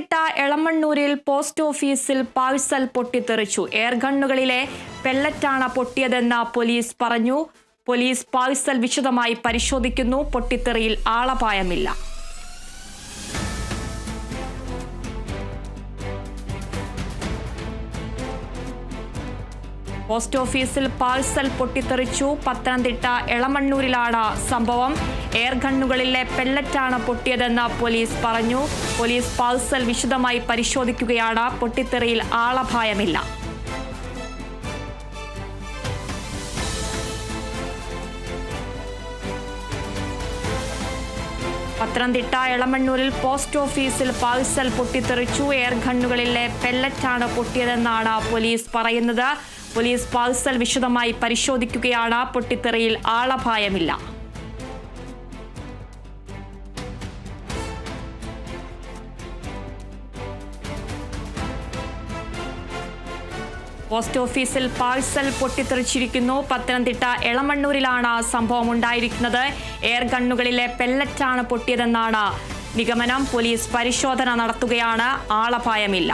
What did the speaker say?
പത്തനംതിട്ട എളമണ്ണൂരിൽ പോസ്റ്റ് ഓഫീസിൽ പാഴ്സൽ പൊട്ടിത്തെറിച്ചു. എയർ ഗണ്ണുകളിലെ പെല്ലറ്റാണ് പൊട്ടിയതെന്ന് പോലീസ് പറഞ്ഞു. പോലീസ് പാഴ്സൽ വിശദമായി പരിശോധിക്കുന്നു. പൊട്ടിത്തെറിയിൽ ആളപായമില്ല. പോസ്റ്റ് ഓഫീസിൽ പാഴ്സൽ പൊട്ടിത്തെറിച്ചു. പത്തനംതിട്ട എളമണ്ണൂരിലാണ് സംഭവം. എയർ ഗണ്ണുകളിലെ പെല്ലറ്റാണ് പൊട്ടിയതെന്ന് പോലീസ് പറഞ്ഞു. പോലീസ് പാഴ്സൽ വിശദമായി പരിശോധിക്കുകയാണ്. പൊട്ടിത്തെറിയിൽ ആളപായമില്ല. പത്തനംതിട്ട എളമണ്ണൂരിൽ പോസ്റ്റ് ഓഫീസിൽ പാഴ്സൽ പൊട്ടിത്തെറിച്ചു. എയർ ഗണ്ണുകളിലെ പെല്ലറ്റാണ് പൊട്ടിയതെന്നാണ് പോലീസ് പറയുന്നത്. പോലീസ് പാഴ്സൽ വിശദമായി പരിശോധിക്കുകയാണ്. പൊട്ടിത്തെറിയിൽ ആളപായമില്ല. പോസ്റ്റ് ഓഫീസിൽ പാഴ്സൽ പൊട്ടിത്തെറിച്ചിരിക്കുന്നു. പത്തനംതിട്ട എളമണ്ണൂരിലാണ് സംഭവം ഉണ്ടായിരിക്കുന്നത്. എയർ ഗണ്ണുകളിലെ പെല്ലറ്റാണ് പൊട്ടിയതെന്നാണ് നിഗമനം. പോലീസ് പരിശോധന നടത്തുകയാണ്. ആളപായമില്ല.